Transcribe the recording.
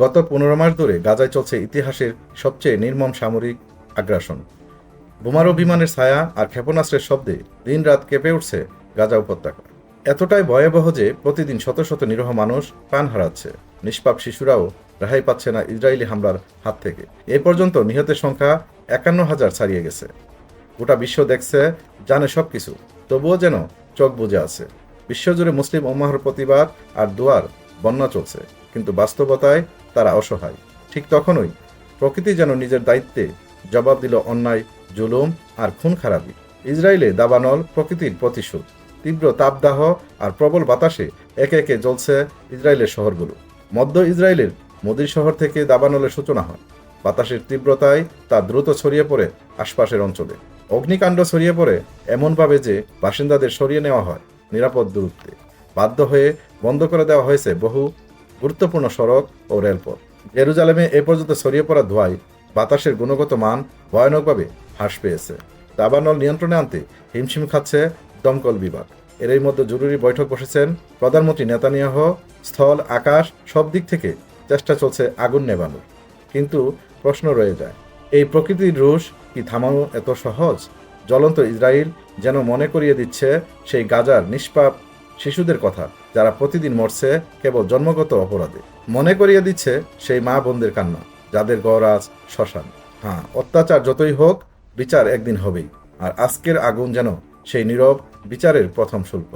গত পনেরো মাস ধরে গাজায় চলছে ইতিহাসের সবচেয়ে নির্মম সামরিক আগ্রাসন। বোমারু বিমানের ছায়া আর ক্ষেপণাস্ত্রের শব্দে দিনরাত কেঁপে উঠছে গাজা উপত্যকা। এতটাই ভয়াবহ যে প্রতিদিন শত শত নিরহ মানুষ প্রাণ হারাচ্ছে। নিষ্পাপ শিশুরাও রেহাই পাচ্ছে না ইসরায়েলি হামলার হাত থেকে। এ পর্যন্ত নিহতের সংখ্যা একান্ন হাজার ছাড়িয়ে গেছে। গোটা বিশ্ব দেখছে, জানে সব কিছু তবুও যেন চোখ বুজে আছে। বিশ্বজুড়ে মুসলিম ওম্মাহর প্রতিবাদ আর দুয়ার বন্যা চলছে। কিন্তু বাস্তবতায় তারা অসহায়। ঠিক তখনই প্রকৃতি যেন নিজের দায়িত্বে জবাব দিল অন্যায়, জুলুম আর খুন খারাপি ইসরায়েলে দাবানল প্রকৃতির প্রতিশোধ। তীব্র তাপদাহ আর প্রবল বাতাসে একে একে জ্বলছে ইসরায়েলের শহরগুলো। মধ্য ইসরায়েলের মোদির শহর থেকে দাবানলের সূচনা হয়। বাতাসের তীব্রতায় তা দ্রুত ছড়িয়ে পড়ে আশপাশের অঞ্চলে। অগ্নিকাণ্ড ছড়িয়ে পড়ে এমনভাবে যে বাসিন্দাদের সরিয়ে নেওয়া হয় নিরাপদ দূরত্বে। বাধ্য হয়ে বন্ধ করে দেওয়া হয়েছে বহু গুরুত্বপূর্ণ সড়ক ও রেলপথ। জেরুজালেমে এ পর্যন্ত ছড়িয়ে পড়া ধোঁয়ায় বাতাসের গুণগত মান ভয়ানকভাবে হ্রাস পেয়েছে। দাবানল নিয়ন্ত্রণে আনতে হিমশিম খাচ্ছে দমকল বিভাগ। এরই মধ্যে জরুরি বৈঠক বসেছেন প্রধানমন্ত্রী নেতানিয়াহ, স্থল, আকাশ, সব দিক থেকে চেষ্টা চলছে আগুন নেভানোর। কিন্তু প্রশ্ন রয়ে যায়, এই প্রকৃতির রুশ কি থামানো এত সহজ? জ্বলন্ত ইসরায়েল যেন মনে করিয়ে দিচ্ছে সেই গাজার নিষ্পাপ শিশুদের কথা যারা প্রতিদিন মরছে কেবল জন্মগত অপরাধে। মনে করিয়ে দিচ্ছে সেই মা বোনদের কান্না, যাদের গড় শ্মশান। হ্যাঁ অত্যাচার যতই হোক, বিচার একদিন হবেই। আর আজকের আগুন যেন সেই নীরব বিচারের প্রথম শুল্ক।